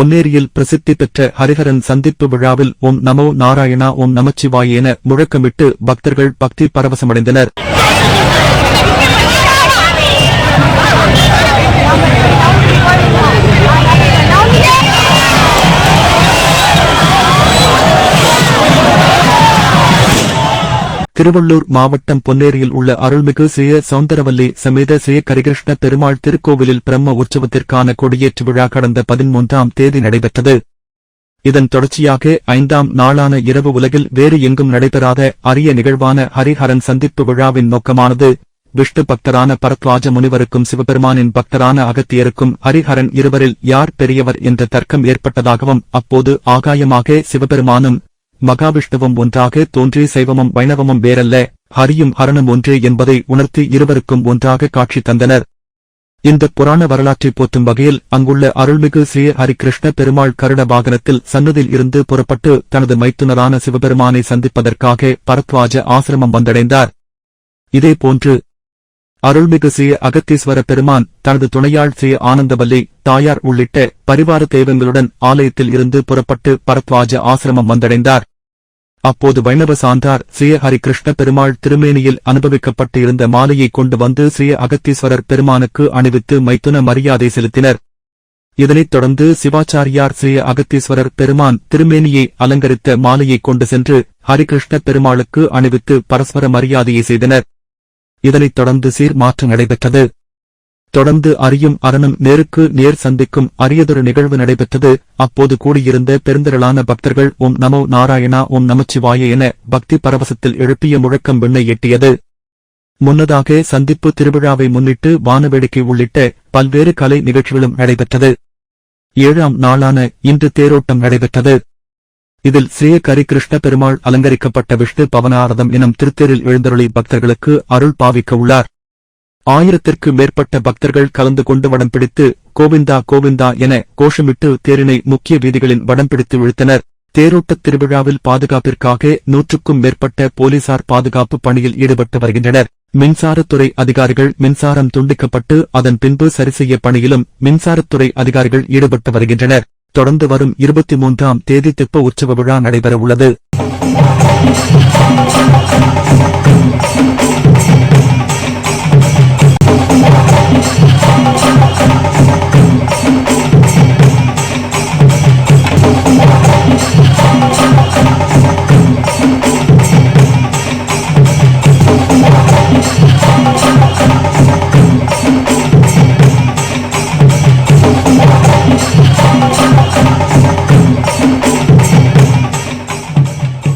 பொன்னேரியில் பிரசித்தி பெற்ற ஹரிஹரன் சந்திப்பு விழாவில் ஓம் நமோ நாராயணா ஓம் நமச்சிவாய் என முழக்கமிட்டு பக்தர்கள் பக்தி பரவசமடைந்தனர். திருவள்ளூர் மாவட்டம் பொன்னேரியில் உள்ள அருள்மிகு ஸ்ரீ சௌந்தரவல்லி சமேத ஸ்ரீ கரிகிருஷ்ண பெருமாள் திருக்கோவிலில் பிரம்ம உற்சவத்திற்கான கொடியேற்று விழா கடந்த பதிமூன்றாம் தேதி நடைபெற்றது. இதன் தொடர்ச்சியாக ஐந்தாம் நாளான இரவு உலகில் வேறு எங்கும் நடைபெறாத அரிய நிகழ்வான ஹரிஹரன் சந்திப்பு விழாவின் நோக்கமானது விஷ்ணு பக்தரான பரத்வாஜ முனிவருக்கும் சிவபெருமானின் பக்தரான அகத்தியருக்கும் ஹரிஹரன் இருவரில் யார் பெரியவர் என்ற தர்க்கம் ஏற்பட்டதாகவும் அப்போது ஆகாயமாக சிவபெருமானும் மகாவிஷ்ணுவும் ஒன்றாக தோன்றி சைவமும் வைணவமும் வேறல்ல. ஹரியும் ஹரனும் ஒன்றே என்பதை உணர்த்தி இருவருக்கும் ஒன்றாக காட்சி தந்தனர். இந்த புராண வரலாற்றை போற்றும் வகையில் அங்குள்ள அருள்மிகு ஸ்ரீ ஹரிகிருஷ்ண பெருமாள் கருட வாகனத்தில் சன்னதில் இருந்து புறப்பட்டு தனது மைத்துனரான சிவபெருமானை சந்திப்பதற்காக பரத்வாஜ ஆசிரமம் வந்தடைந்தார். இதேபோன்று அருள்மிகு ஸ்ரீ அகத்தீஸ்வர பெருமான் தனது துணையாள் ஸ்ரீ ஆனந்தவல்லி தாயார் உள்ளிட்ட பரிவார தெய்வங்களுடன் ஆலயத்தில் இருந்து புறப்பட்டு பரத்வாஜ ஆசிரமம் வந்தடைந்தார். அப்போது வைணவ சான்றார் ஸ்ரீ ஹரிகிருஷ்ண பெருமாள் திருமேனியில் அனுபவிக்கப்பட்டு இருந்த மாலையை கொண்டு வந்து ஸ்ரீ அகத்தீஸ்வரர் பெருமானுக்கு அணிவித்து மைத்துன மரியாதை செலுத்தினர். இதனைத் தொடர்ந்து சிவாச்சாரியார் ஸ்ரீ அகத்தீஸ்வரர் பெருமான் திருமேனியை அலங்கரித்த மாலையை கொண்டு சென்று ஹரிகிருஷ்ண பெருமாளுக்கு அணிவித்து பரஸ்பர மரியாதையை செய்தனர். இதனைத் தொடர்ந்து சீர் மாற்றம் நடைபெற்றது. தொடர்ந்து அரியும் அரணும் நேருக்கு நேர் சந்திக்கும் அரியதொரு நிகழ்வு நடைபெற்றது. அப்போது கூடியிருந்த பெருந்திரளான பக்தர்கள் ஓம் நமோ நாராயணா ஓம் நமச்சிவாய என பக்தி பரவசத்தில் எழுப்பிய முழக்கம் விண்ணை எட்டியது. முன்னதாக சந்திப்பு திருவிழாவை முன்னிட்டு வானவேடிக்கை உள்ளிட்ட பல்வேறு கலை நிகழ்ச்சிகளும் நடைபெற்றது. ஏழாம் நாளான இன்று தேரோட்டம் நடைபெற்றது. இதில் ஸ்ரீ கரிகிருஷ்ண பெருமாள் அலங்கரிக்கப்பட்ட விஷ்ணு பவனாரதம் எனும் திருத்தேரில் எழுந்தருளி பக்தர்களுக்கு அருள் பாவிக்க உள்ளார். ஆயிரத்திற்கு மேற்பட்ட பக்தர்கள் கலந்து கொண்டு வடம் பிடித்து கோவிந்தா கோவிந்தா என கோஷமிட்டு தேரினை முக்கிய வீதிகளில் வடம் பிடித்து இழுத்தனர். தேரோட்டத் திருவிழாவில் பாதுகாப்பிற்காக நூற்றுக்கும் மேற்பட்ட போலீசார் பாதுகாப்பு பணியில் ஈடுபட்டு வருகின்றனர். மின்சாரத்துறை அதிகாரிகள் மின்சாரம் துண்டிக்கப்பட்டு அதன் பின்பு சரிசெய்ய பணியிலும் மின்சாரத்துறை அதிகாரிகள் ஈடுபட்டு வருகின்றனர். தொடர்ந்து வரும் இருபத்தி மூன்றாம் தேதி தெப்ப உற்சவ விழா நடைபெற உள்ளது